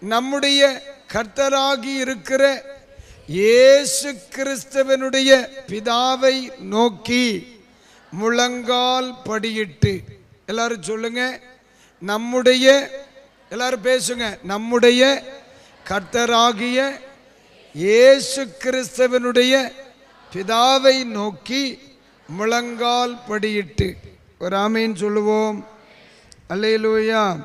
நம்முடைய கர்த்தராகி இருக்கிற இயேசு கிறிஸ்தவனுடைய பிதாவை நோக்கி முழங்கால் படியிட்டு. எல்லாரும் சொல்லுங்க. நம்முடைய எல்லாரும் பேசுங்க. நம்முடைய கர்த்தராகிய இயேசு கிறிஸ்தவனுடைய பிதாவை நோக்கி முழங்கால் படியிட்டு. ஒரு ஆமீன் சொல்லுவோம். அல்லையிலூயா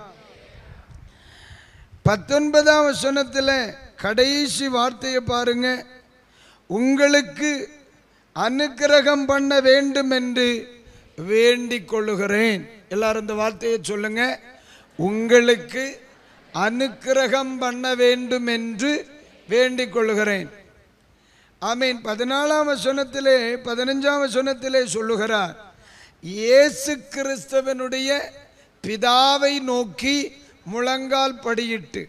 பத்தொன்பதாம் வசனத்தில் கடைசி வார்த்தையை பாருங்க. உங்களுக்கு அனுக்கிரகம் பண்ண வேண்டும் என்று வேண்டிக் கொள்ளுகிறேன். எல்லாரும் இந்த வார்த்தையை சொல்லுங்க. உங்களுக்கு அனுக்கிரகம் பண்ண வேண்டும் என்று வேண்டிக் கொள்ளுகிறேன். ஆமீன். பதினாலாம் வசனத்திலே பதினஞ்சாம் வசனத்திலே சொல்லுகிறார். இயேசு கிறிஸ்தவனுடைய பிதாவை நோக்கி முழங்கால் படியிட்டு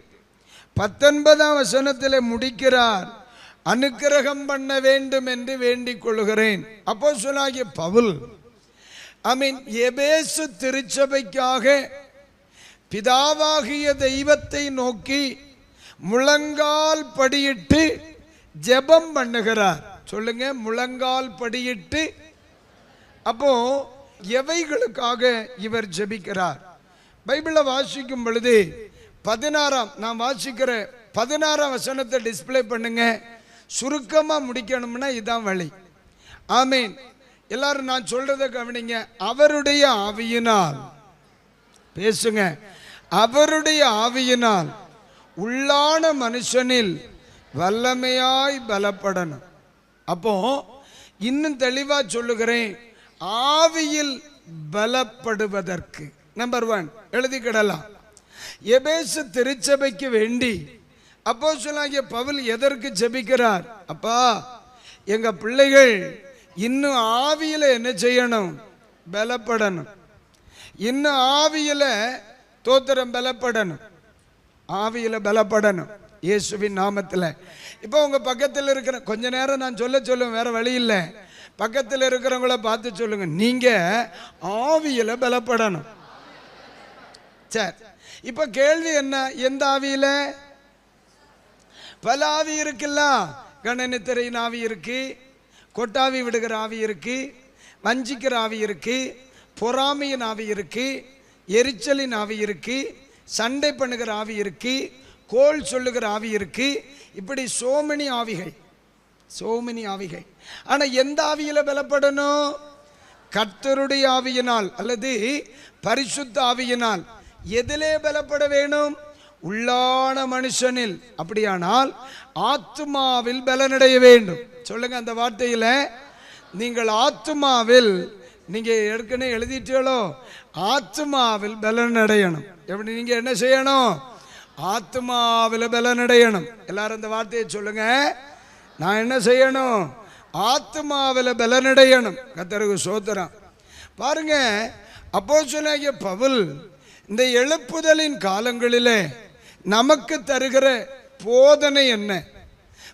பத்தொன்பதாம் வசனத்தில் முடிக்கிறார் அனுக்கிரகம் பண்ண வேண்டும் என்று வேண்டிக் கொள்கிறேன் அப்போ சொல்லாகிய பவுல் ஐ மீன் எபேசு திருச்சபைக்காக பிதாவாகிய தெய்வத்தை நோக்கி முழங்கால் படியிட்டு ஜெபம் பண்ணுகிறார். சொல்லுங்க முழங்கால் படியிட்டு. அப்போ எவைகளுக்காக இவர் ஜெபிக்கிறார்? பைபிளை வாசிக்கும் பொழுது பதினாறாம் நான் வாசிக்கிற பதினாறாம் வசனத்தை டிஸ்ப்ளே பண்ணுங்க. சுருக்கமாக முடிக்கணும்னா இதான் வழி. ஆமீன். எல்லாரும் நான் சொல்றதை கவனிங்க. அவருடைய ஆவியினால். பேசுங்க. அவருடைய ஆவியினால் உள்ளான மனுஷனில் வல்லமையாய் பலப்படணும். அப்போ இன்னும் தெளிவா சொல்லுகிறேன். ஆவியில் பலப்படுவதற்கு. நம்பர் ஒன் எழுதிக்கிடலாம் எபேசு திருச்சபைக்கு வேண்டி அப்போ சொல்லாகிய பவுல் எதற்கு ஜபிக்கிறார்? அப்பா எங்க பிள்ளைகள் இன்னும் ஆவியில என்ன செய்யணும்? பலப்படணும். இன்னும் ஆவியில தோத்திரம் பலப்படணும். ஆவியில பலப்படணும். இயேசுவின் நாமத்தில். இப்போ உங்கள் பக்கத்தில் இருக்கிற கொஞ்ச நேரம் நான் சொல்ல சொல்லுவேன் வேற வழி இல்லை. பக்கத்தில் இருக்கிறவங்கள பார்த்து சொல்லுங்க. நீங்கள் ஆவியில் பலப்படணும். சரி. இப்போ கேள்வி என்ன? எந்த ஆவியில? பல ஆவி இருக்குல்ல? கணனித்திரையின் ஆவி இருக்கு. கொட்டாவி விடுகிற ஆவி இருக்கு. வஞ்சிக்கிற ஆவி இருக்கு. பொறாமையின் ஆவி இருக்கு. எரிச்சலின் ஆவி இருக்கு. சண்டை பண்ணுகிற ஆவி இருக்கு. கோல் சொல்லுகிற ஆவி இருக்கு. இப்படி சோமனி ஆவிகள். சோமனி ஆவிகள். ஆனா எந்த ஆவியில பலப்படணும்? கர்த்தருடைய ஆவியினால் அல்லது பரிசுத்த ஆவியினால். எதிலே பலப்பட வேணும்? உள்ளான மனுஷனில். அப்படியானால் ஆத்துமாவில் பலனடைய வேண்டும். சொல்லுங்க அந்த வார்த்தையில். நீங்கள் ஆத்துமாவில் நீங்கள் ஏற்கனவே எழுதிட்டீங்களோ ஆத்துமாவில் பலனடையணும். எப்படி நீங்கள் என்ன செய்யணும்? ஆத்துமாவில் பலனடையணும். எல்லாரும் அந்த வார்த்தையை சொல்லுங்க. நான் என்ன செய்யணும்? ஆத்துமாவில் பலனடையணும். கத்தருக்கு சோத்திரம். பாருங்க அப்போ சொன்னாகிய பவுல் இந்த எழுப்புதலின் காலங்களிலே நமக்கு தருகிற போதனை என்ன?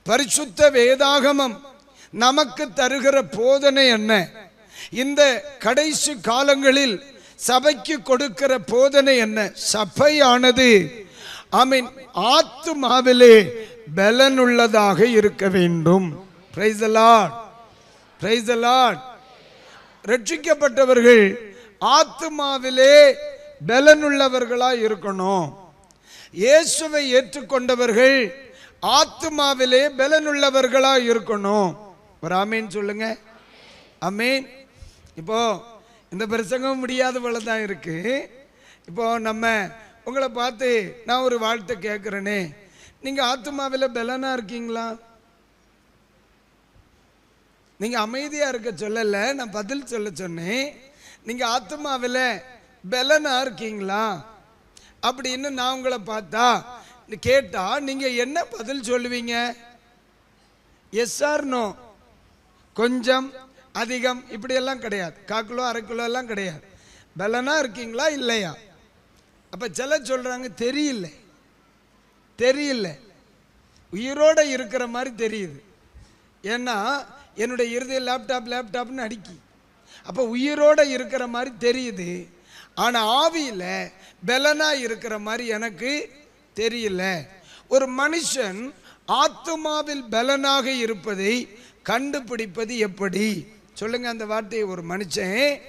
பரிசுத்த வேதாகமம் நமக்கு தருகிற போதனை என்ன? இந்த கடைசி காலங்களில் சபைக்கு கொடுக்கிற போதனை என்ன? சபையானது மீன் ஆத்துமாவிலே பலனுள்ளதாக இருக்க வேண்டும். ரட்சிக்கப்பட்டவர்கள் ஆத்துமாவிலே பலனுள்ளவர்களாக இருக்கணும். இயேசுவை ஏற்றுக்கொண்டவர்கள் ஆத்மாவிலே பலனுள்ளவர்களாக இருக்கணும். ஒரு ஆமீன் சொல்லுங்க. ஆமீன். இப்போ இந்த பிரசங்கம் முடியாத போல தான் இருக்கு. இப்போ நம்ம உங்களை பார்த்து நான் ஒரு வாழ்த்தை கேட்குறேனே நீங்கள் ஆத்துமாவில் பலனாக இருக்கீங்களா? நீங்கள் அமைதியாக இருக்க சொல்லலை நான் பதில் சொல்ல சொன்னேன். நீங்கள் ஆத்மாவில் பலனா இருக்கீங்களா? அப்படின்னு நான் உங்களை பார்த்தா கேட்டா நீங்க என்ன பதில் சொல்லுவீங்க? எஸ் ஆர் நோ கொஞ்சம் அதிகம் இப்படியெல்லாம் கிடையாது. கால் கிலோ அரை கிலோ எல்லாம் கிடையாது. பலனா இருக்கீங்களா இல்லையா? அப்ப சில சொல்றாங்க தெரியல. தெரியல. உயிரோட இருக்கிற மாதிரி தெரியுது. ஏன்னா என்னுடைய இறுதி லேப்டாப் லேப்டாப்னு அடிக்கி. அப்போ உயிரோட இருக்கிற மாதிரி தெரியுது. ஆனால் ஆவியில் பலனாக இருக்கிற மாதிரி எனக்கு தெரியல. ஒரு மனுஷன் ஆத்துமாவில் பலனாக இருப்பதை கண்டுபிடிப்பது எப்படி? சொல்லுங்க அந்த வார்த்தையை ஒரு மனுஷன்.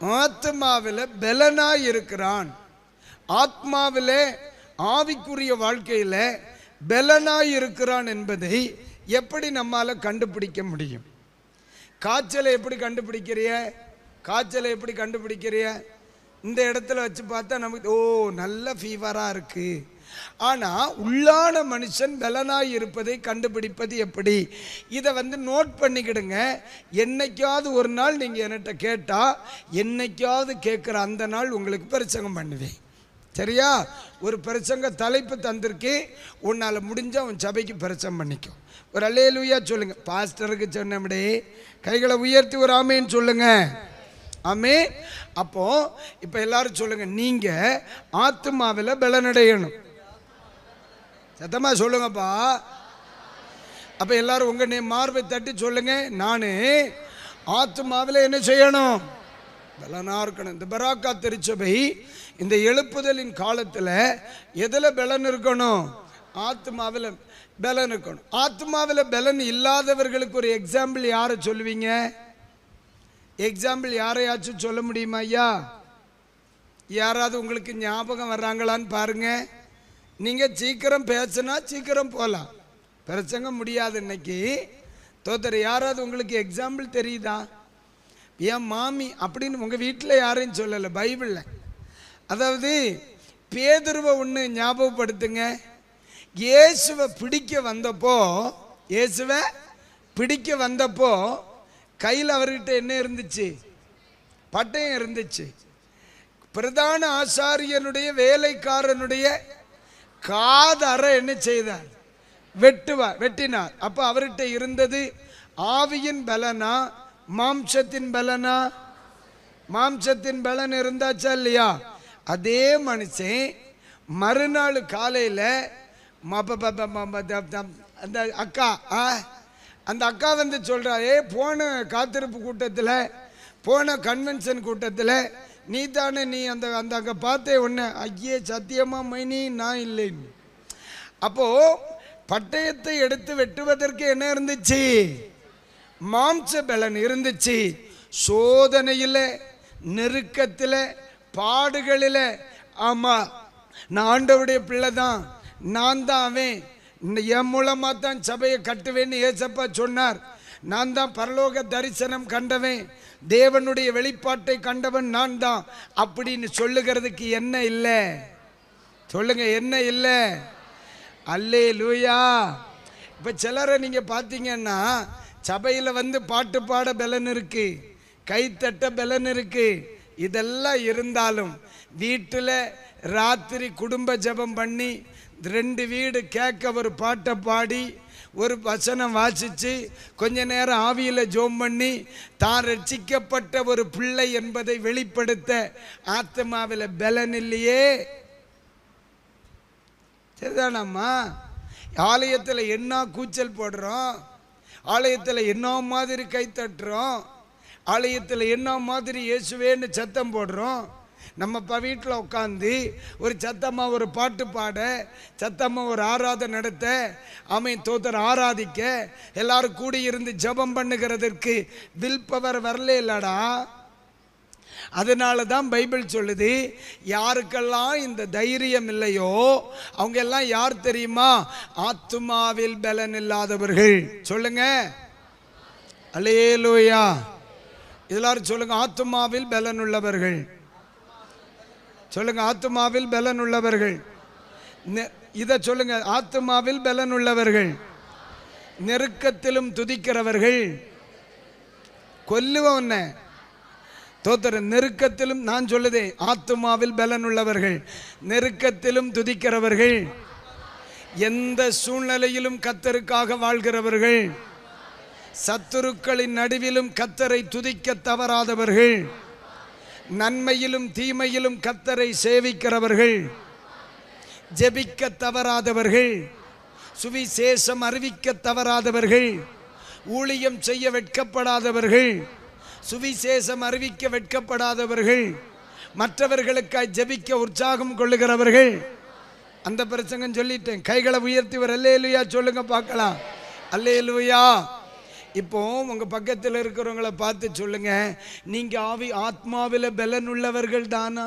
ஆத்மாவில் பலனாக இருக்கிறான். ஆத்மாவில் ஆவிக்குரிய வாழ்க்கையில் பலனாக இருக்கிறான் என்பதை எப்படி நம்மால் கண்டுபிடிக்க முடியும்? காய்ச்சலை எப்படி கண்டுபிடிக்கிறிய? காய்ச்சலை எப்படி கண்டுபிடிக்கிறிய? இந்த இடத்துல வச்சு பார்த்தா நமக்கு ஓ நல்ல ஃபீவராக இருக்குது ஆனால் உள்ளான மனுஷன் பலனாய் இருப்பதை கண்டுபிடிப்பது எப்படி? இதை வந்து நோட் பண்ணிக்கிடுங்க. என்னைக்காவது ஒரு நாள் நீங்கள் என்கிட்ட கேட்டால் என்னைக்காவது கேட்குற அந்த நாள் உங்களுக்கு பிரச்சங்கம் பண்ணுவேன். சரியா? ஒரு பிரச்சங்க தலைப்பு தந்திருக்கு. உன்னால் முடிஞ்சால் உன் சபைக்கு பிரசங்கம் பண்ணிக்கும் ஒரு அல்லேலூயா சொல்லுங்கள் பாஸ்டருக்கு சொன்னபடி கைகளை உயர்த்தி ஒரு ஆமைன்னு சொல்லுங்கள் ஆமே அப்போ இப்போ எல்லாரும் சொல்லுங்க நீங்க ஆத்துமாவில் பலனடையணும். சத்தமா சொல்லுங்கப்பா. அப்ப எல்லாரும் உங்க நே மார்பை தட்டி சொல்லுங்க நான் ஆத்துமாவில் என்ன செய்யணும்? பலனா இருக்கணும். இந்த பராக்கா திருச்சபை இந்த எழுப்புதலின் காலத்தில் எதில் பலன் இருக்கணும்? ஆத்மாவில் பலன் இருக்கணும். ஆத்மாவில் பலன் இல்லாதவர்களுக்கு ஒரு எக்ஸாம்பிள் யாரை சொல்லுவீங்க? எக்ஸாம்பிள் யாரையாச்சும் சொல்ல முடியுமா ஐயா? யாராவது உங்களுக்கு ஞாபகம் வர்றாங்களான்னு பாருங்க. நீங்கள் சீக்கிரம் பேசுனா சீக்கிரம் போகலாம் பிரச்சங்க முடியாது இன்னைக்கு. தோத்தர் யாராவது உங்களுக்கு எக்ஸாம்பிள் தெரியுதா? என் மாமி அப்படின்னு உங்கள் வீட்டில் யாரையும் சொல்லலை பைபிளில். அதாவது பேதுருவை ஒன்று ஞாபகப்படுத்துங்க. இயேசுவை பிடிக்க வந்தப்போ இயேசுவை பிடிக்க வந்தப்போ கையில் அவர்கிட்ட என்ன இருந்துச்சு? பட்டயம் இருந்துச்சு. பிரதான ஆசாரியனுடைய வேலைக்காரனுடைய காதற என்ன செய்தார்? வெட்டுவார் வெட்டினார். அப்போ அவர்கிட்ட இருந்தது ஆவியின் பலனா மாம்சத்தின் பலனா? மாம்சத்தின் பலன் இருந்தாச்சா இல்லையா? அதே மனுஷன் மறுநாள் காலையில் அந்த அக்கா ஆ அந்த அக்கா வந்து சொல்கிறா ஏ போன காத்திருப்பு கூட்டத்தில் போன கன்வென்ஷன் கூட்டத்தில் நீ தானே நீ அந்த அந்த அங்கே பார்த்தே ஒன்று ஐயே சத்தியமா மைனி நான் இல்லைன்னு அப்போது பட்டயத்தை எடுத்து வெட்டுவதற்கு என்ன இருந்துச்சு? மாம்ச பலன் இருந்துச்சு. சோதனையில் நெருக்கத்தில் பாடுகளில். ஆமாம் நான் ஆண்டவுடைய பிள்ளை தான் நான் தான் அவன். என் மூலமாக தான் சபையை கட்டுவேன்னு ஏசப்பா சொன்னார். நான் தான் பரலோக தரிசனம் கண்டவன். தேவனுடைய வெளிப்பாட்டை கண்டவன் நான் தான். அப்படின்னு சொல்லுகிறதுக்கு என்ன இல்லை? சொல்லுங்க என்ன இல்லை? அல்லே லூயா இப்போ சிலரை நீங்கள் பார்த்தீங்கன்னா சபையில் வந்து பாட்டு பாட பலன் இருக்குது கைத்தட்ட பலன் இருக்குது இதெல்லாம் இருந்தாலும் வீட்டில் ராத்திரி குடும்ப ஜெபம் பண்ணி ரெண்டு வீடு கேட்க ஒரு பாட்டை பாடி ஒரு வசனம் வாசிச்சு கொஞ்ச நேரம் ஆவியில் ஜோம் பண்ணி தான் ரட்சிக்கப்பட்ட ஒரு பிள்ளை என்பதை வெளிப்படுத்த ஆத்மாவில் பலன் இல்லையே. சரிதானம்மா? ஆலயத்தில் என்ன கூச்சல் போடுறோம்? ஆலயத்தில் என்ன மாதிரி கை தட்டுறோம்? ஆலயத்தில் என்ன மாதிரி இயேசுவேன்னு சத்தம் போடுறோம்? நம்ம இப்போ வீட்டில் உட்காந்து ஒரு சத்தமாக ஒரு பாட்டு பாட சத்தமாக ஒரு ஆராதனை நடத்த அமை தோத்தர் ஆராதிக்க எல்லாரும் கூடி இருந்து ஜெபம் பண்ணுகிறதற்கு வில் பவர் வரல இல்லடா. அதனால தான் பைபிள் சொல்லுது யாருக்கெல்லாம் இந்த தைரியம் இல்லையோ அவங்க எல்லாம் யார் தெரியுமா? ஆத்துமாவில் பலன் இல்லாதவர்கள். சொல்லுங்க. அலேலோயா எல்லாரும் சொல்லுங்க ஆத்துமாவில் பலன் உள்ளவர்கள். சொல்லுங்க ஆத்துமாவில் பலன் உள்ளவர்கள். நெ- இதை சொல்லுங்க ஆத்துமாவில் பலன் உள்ளவர்கள். நெருக்கத்திலும் துதிக்கிறவர்கள். கொல்லுவ உன்னை. தோத்தர நெருக்கத்திலும் நான் சொல்லுதேன் ஆத்துமாவில் பலன் உள்ளவர்கள். நெருக்கத்திலும் துதிக்கிறவர்கள். எந்த சூழ்நிலையிலும் கத்தருக்காக வாழ்கிறவர்கள். சத்துருக்களின் நடுவிலும் கத்தரை துதிக்க தவறாதவர்கள். நன்மையிலும் தீமையிலும் கத்தரை சேவிக்கிறவர்கள். ஜெபிக்க தவறாதவர்கள். சுவிசேஷம் அறிவிக்க தவறாதவர்கள். ஊழியம் செய்ய வெட்கப்படாதவர்கள். சுவிசேஷம் அறிவிக்க வெட்கப்படாதவர்கள். மற்றவர்களுக்காய் ஜெபிக்க உற்சாகம் கொள்ளுகிறவர்கள். அந்த பிரசங்கம் சொல்லிட்டேன். கைகளை உயர்த்தி ஒரு அல்லேலுயா சொல்லுங்க பார்க்கலாம். அல்லேலுயா. இப்போ உங்கள் பக்கத்தில் இருக்கிறவங்கள பார்த்து சொல்லுங்க. நீங்கள் ஆவி ஆத்மாவில் பலன் உள்ளவர்கள் தானா?